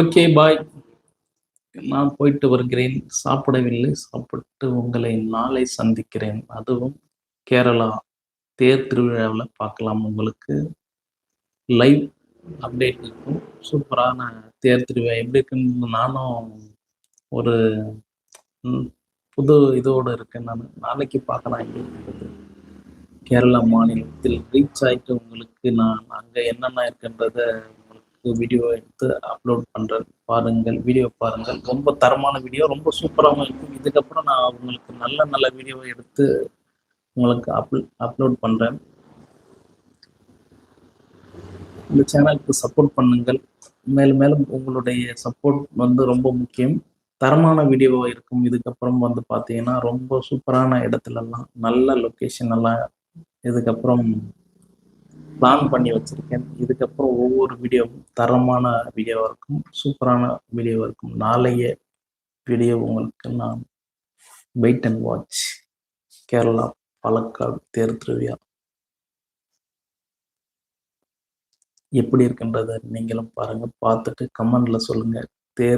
Okay bye நான் போயிட்டு வருகிறேன். சாப்பிடவில்லை. சாப்பிட்டு உங்களை நாளை சந்திக்கிறேன். அதுவும் கேரளா தேர் திருவிழாவில் பார்க்கலாம் உங்களுக்கு. லைவ் அப்டேட் இருக்கும். சூப்பரான தேர் திருவிழா. எப்படி இருக்குன்னு நானும் ஒரு புது இதோடு இருக்கேன் நான். நாளைக்கு பார்க்கலாம் எப்படி கேரளா மாநிலத்தில் ரீச் ஆகிட்டு உங்களுக்கு நான் அங்கே என்னென்ன இருக்குன்றத வீடியோ எடுத்து அப்லோட் பண்ணுறேன் பாருங்கள் வீடியோ பாருங்கள். ரொம்ப தரமான வீடியோ ரொம்ப சூப்பராகவும் இருக்கும். இதுக்கப்புறம் நான் உங்களுக்கு நல்ல நல்ல வீடியோவை எடுத்து உங்களுக்கு அப் அப்லோட் பண்ணுறேன் இந்த சேனலுக்கு சப்போர்ட் பண்ணுங்கள். மேலும் மேலும் உங்களுடைய சப்போர்ட் வந்து ரொம்ப முக்கியம். தரமான வீடியோ இருக்கும். இதுக்கப்புறம் வந்து பார்த்தீங்கன்னா ரொம்ப சூப்பரான இடத்துலலாம் நல்ல லொக்கேஷன் எல்லாம் இதுக்கப்புறம் பிளான் பண்ணி வச்சிருக்கேன். இதுக்கப்புறம் ஒவ்வொரு வீடியோவும் தரமான வீடியோவாக இருக்கும் சூப்பரான வீடியோவாக இருக்கும். நாளைய வீடியோ உங்களுக்கு நான் wait and watch Kerala Palakkad தேர் திருவியா எப்படி இருக்குன்றத நீங்களும் பாருங்கள் பார்த்துட்டு கமெண்டில் சொல்லுங்க. தேர்